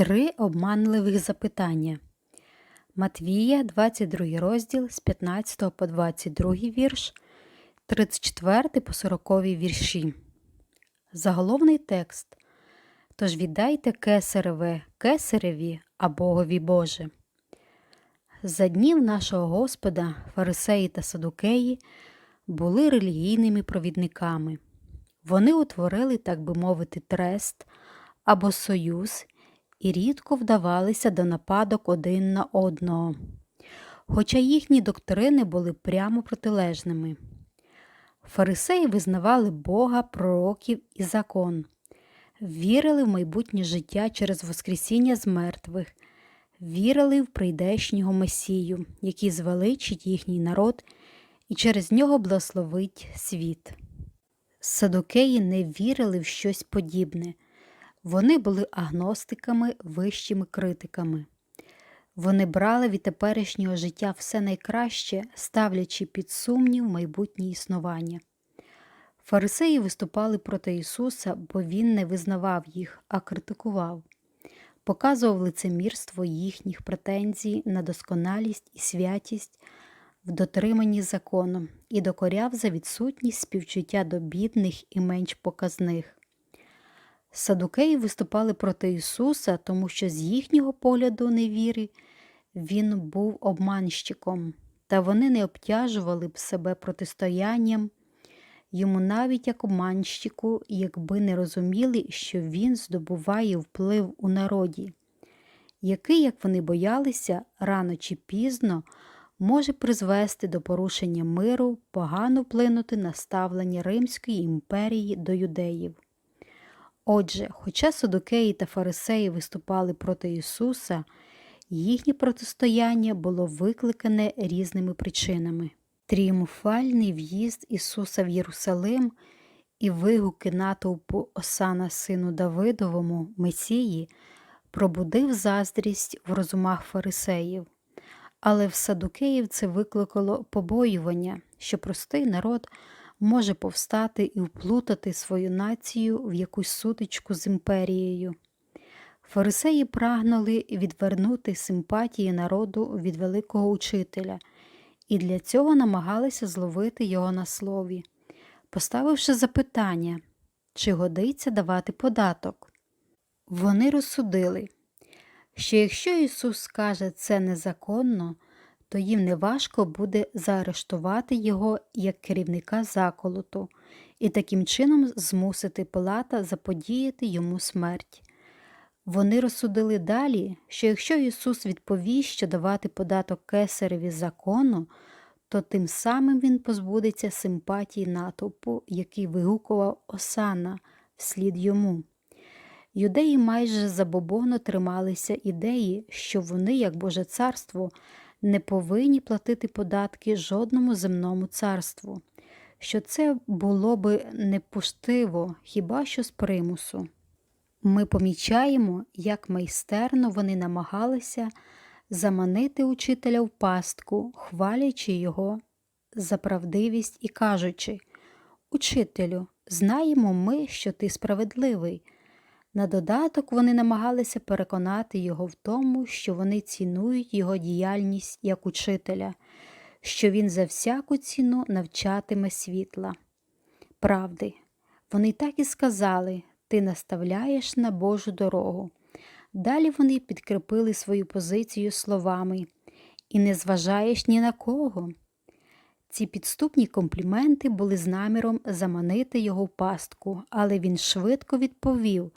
Три обманливих запитання. Матвія, 22 розділ з 15 по 22 вірш, 34 по 40 вірші. Заголовний текст. Тож віддайте кесареве кесареві, а Богові Боже. За днів нашого Господа фарисеї та садукеї були релігійними провідниками. Вони утворили, так би мовити, трест або союз і рідко вдавалися до нападок один на одного, хоча їхні доктрини були прямо протилежними. Фарисеї визнавали Бога, пророків і закон, вірили в майбутнє життя через Воскресіння з мертвих, вірили в прийдешнього Месію, який звеличить їхній народ і через нього благословить світ. Садокеї не вірили в щось подібне. Вони були агностиками, вищими критиками. Вони брали від теперішнього життя все найкраще, ставлячи під сумнів майбутнє існування. Фарисеї виступали проти Ісуса, бо Він не визнавав їх, а критикував, показував лицемірство їхніх претензій на досконалість і святість в дотриманні закону і докоряв за відсутність співчуття до бідних і менш показних. Садукеї виступали проти Ісуса, тому що з їхнього погляду невіри Він був обманщиком, та вони не обтяжували б себе протистоянням йому навіть як обманщику, якби не розуміли, що він здобуває вплив у народі, який, як вони боялися, рано чи пізно може призвести до порушення миру, погано вплинути на ставлення Римської імперії до юдеїв. Отже, хоча Садокеї та Фарисеї виступали проти Ісуса, їхнє протистояння було викликане різними причинами. Тріумфальний в'їзд Ісуса в Єрусалим і вигуки натовпу Осана сину Давидовому Месії пробудив заздрість в розумах фарисеїв, але в Садукеїв це викликало побоювання, що простий народ може повстати і вплутати свою націю в якусь сутичку з імперією. Фарисеї прагнули відвернути симпатії народу від великого учителя і для цього намагалися зловити його на слові, поставивши запитання, чи годиться давати податок. Вони розсудили, що якщо Ісус скаже це незаконно, то їм неважко буде заарештувати його як керівника заколоту і таким чином змусити Пилата заподіяти йому смерть. Вони розсудили далі, що якщо Ісус відповість, що давати податок кесареві закону, то тим самим Він позбудеться симпатії натовпу, який вигукував Осана вслід йому. Юдеї майже забобовно трималися ідеї, що вони, як Боже царство, не повинні платити податки жодному земному царству, що це було би непуштиво хіба що з примусу. Ми помічаємо, як майстерно вони намагалися заманити учителя в пастку, хвалячи його за правдивість і кажучи Учителю, знаємо ми, що ти справедливий. На додаток вони намагалися переконати його в тому, що вони цінують його діяльність як учителя, що він за всяку ціну навчатиме світла. Правди, вони так і сказали ти наставляєш на Божу дорогу. Далі вони підкріпили свою позицію словами і не зважаєш ні на кого. Ці підступні компліменти були з наміром заманити його в пастку, але він швидко відповів,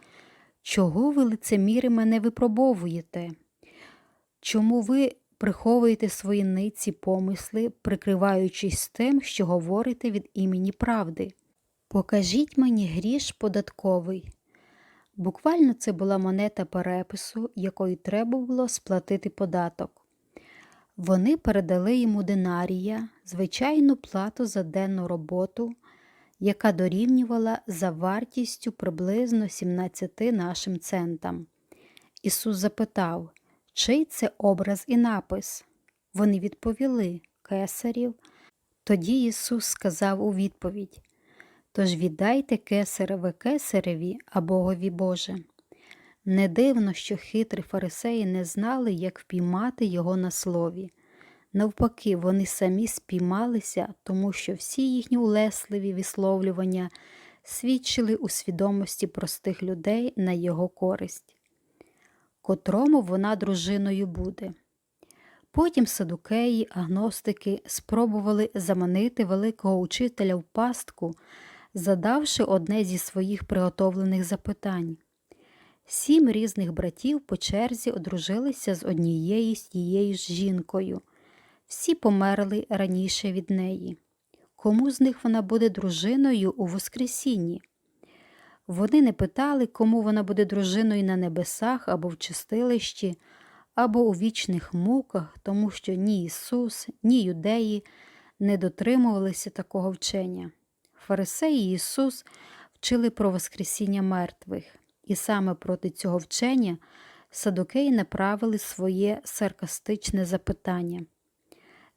чого ви, лицеміри, мене випробовуєте? Чому ви приховуєте свої ниці помисли, прикриваючись тим, що говорите від імені правди? Покажіть мені гріш податковий. Буквально це була монета перепису, якою треба було сплатити податок. Вони передали йому динарія, звичайну плату за денну роботу, яка дорівнювала за вартістю приблизно 17 нашим центам. Ісус запитав, чий це образ і напис? Вони відповіли Кесарів. Тоді Ісус сказав у відповідь Тож віддайте кесареве кесареві, а Богові Боже. Не дивно, що хитрі фарисеї не знали, як впіймати його на слові. Навпаки, вони самі спіймалися, тому що всі їхні улесливі висловлювання свідчили у свідомості простих людей на його користь, котрому вона дружиною буде. Потім садукеї, агностики спробували заманити великого учителя в пастку, задавши одне зі своїх приготовлених запитань. Сім різних братів по черзі одружилися з однією з тією ж жінкою. Всі померли раніше від неї. Кому з них вона буде дружиною у Воскресінні? Вони не питали, кому вона буде дружиною на небесах або в чистилищі, або у вічних муках, тому що ні Ісус, ні юдеї не дотримувалися такого вчення. Фарисеї і Ісус вчили про Воскресіння мертвих, і саме проти цього вчення садокеї направили своє саркастичне запитання.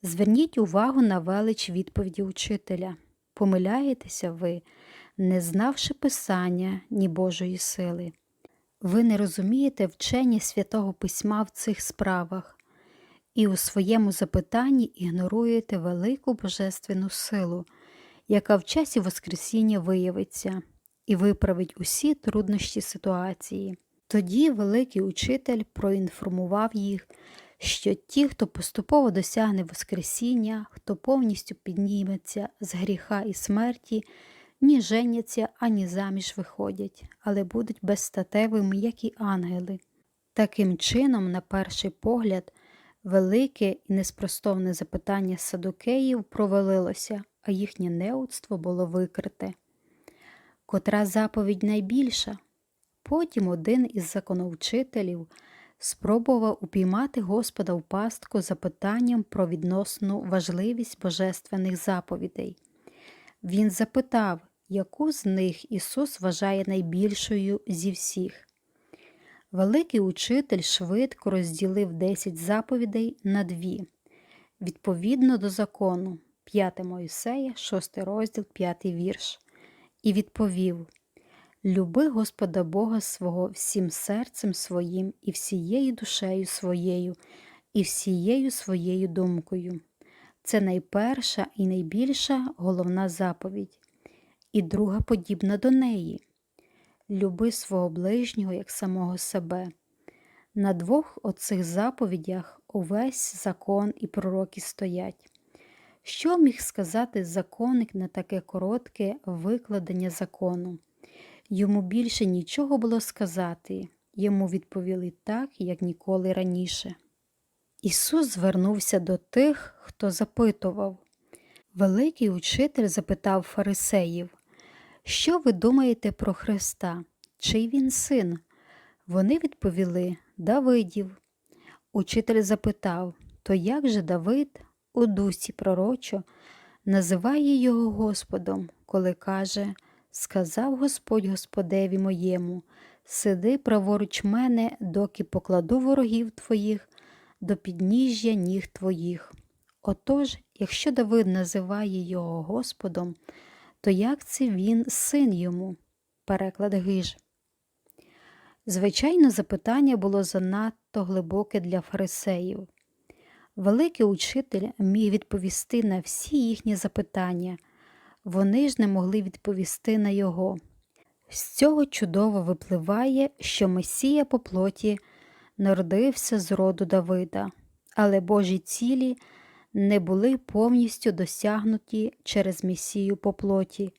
Зверніть увагу на велич відповіді учителя. Помиляєтеся ви, не знавши Писання ні Божої сили. Ви не розумієте вчення святого письма в цих справах і у своєму запитанні ігноруєте велику божественну силу, яка в часі Воскресіння виявиться і виправить усі труднощі ситуації. Тоді великий учитель проінформував їх, що ті, хто поступово досягне Воскресіння, хто повністю підніметься з гріха і смерті, ні женяться, ані заміж виходять, але будуть безстатевими, як і ангели. Таким чином, на перший погляд, велике і неспростовне запитання садокеїв провалилося, а їхнє неудство було викрите. Котра заповідь найбільша? Потім один із законовчителів спробував упіймати Господа в пастку запитанням про відносну важливість божественних заповідей. Він запитав, яку з них Ісус вважає найбільшою зі всіх. Великий учитель швидко розділив 10 заповідей на дві, відповідно до закону, 5 Моїсея, 6 розділ, 5 вірш, і відповів Люби Господа Бога свого всім серцем своїм і всією душею своєю, і всією своєю думкою. Це найперша і найбільша головна заповідь, і друга подібна до неї. Люби свого ближнього як самого себе. На двох оцих заповідях увесь закон і пророки стоять. Що міг сказати законник на таке коротке викладення закону? Йому більше нічого було сказати, йому відповіли так, як ніколи раніше. Ісус звернувся до тих, хто запитував. Великий учитель запитав фарисеїв, що ви думаєте про Христа? Чий він син? Вони відповіли Давидів. Учитель запитав То як же Давид у дусі пророчо називає його Господом, коли каже Сказав Господь Господеві моєму, сиди праворуч мене, доки покладу ворогів твоїх до підніжжя ніг твоїх. Отож, якщо Давид називає його Господом, то як це він син йому? Переклад Гиж. Звичайно, запитання було занадто глибоке для фарисеїв. Великий учитель міг відповісти на всі їхні запитання, вони ж не могли відповісти на його. З цього чудово випливає, що Месія по плоті народився з роду Давида, але Божі цілі не були повністю досягнуті через Месію по плоті.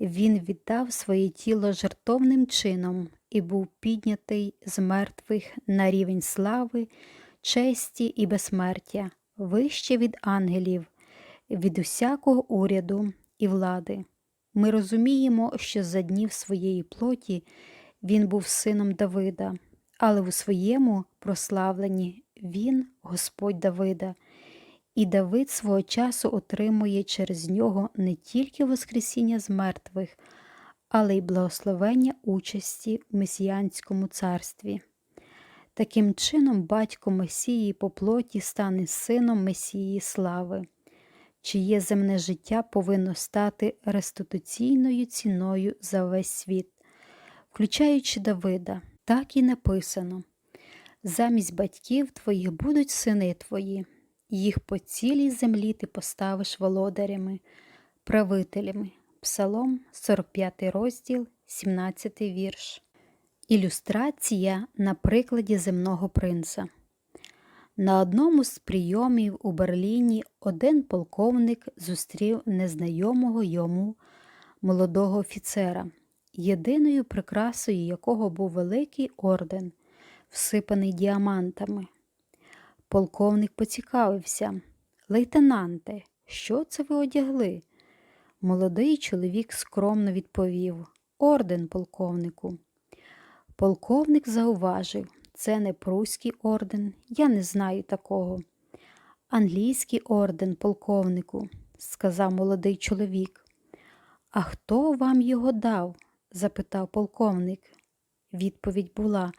Він віддав своє тіло жертовним чином і був піднятий з мертвих на рівень слави, честі і безсмертя, вище від ангелів, від усякого уряду і влади. Ми розуміємо, що за днів своєї плоті він був сином Давида, але у своєму прославленні він Господь Давида, і Давид свого часу отримує через нього не тільки Воскресіння з мертвих, але й благословення участі в Месіянському царстві. Таким чином, батько Месії по плоті стане сином Месії слави чиє земне життя повинно стати реституційною ціною за весь світ, включаючи Давида, Так і написано. Замість батьків твоїх будуть сини твої, їх по цілій землі ти поставиш володарями, правителями. Псалом, 45 розділ, 17 вірш. Ілюстрація на прикладі земного принца. На одному з прийомів у Берліні один полковник зустрів незнайомого йому молодого офіцера, єдиною прикрасою якого був великий орден, всипаний діамантами. Полковник поцікавився Лейтенанте, що це ви одягли? Молодий чоловік скромно відповів Орден, полковнику. Полковник зауважив, це не пруський орден, я не знаю такого. Англійський орден, полковнику, сказав молодий чоловік. А хто вам його дав? запитав полковник. Відповідь була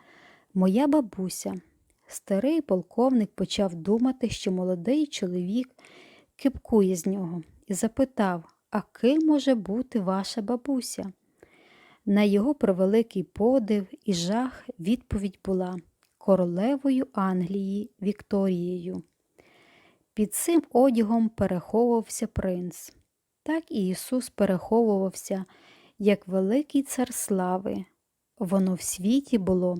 Моя бабуся. Старий полковник почав думати, що молодий чоловік кипкує з нього, і запитав, а ким може бути ваша бабуся? На його превеликий подив і жах відповідь була королевою Англії Вікторією. Під цим одягом переховувався принц. Так і Ісус переховувався, як великий цар слави. Воно в світі було,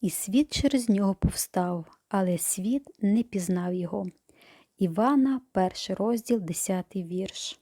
і світ через нього повстав, але світ не пізнав його. Івана, перший розділ, 10 вірш.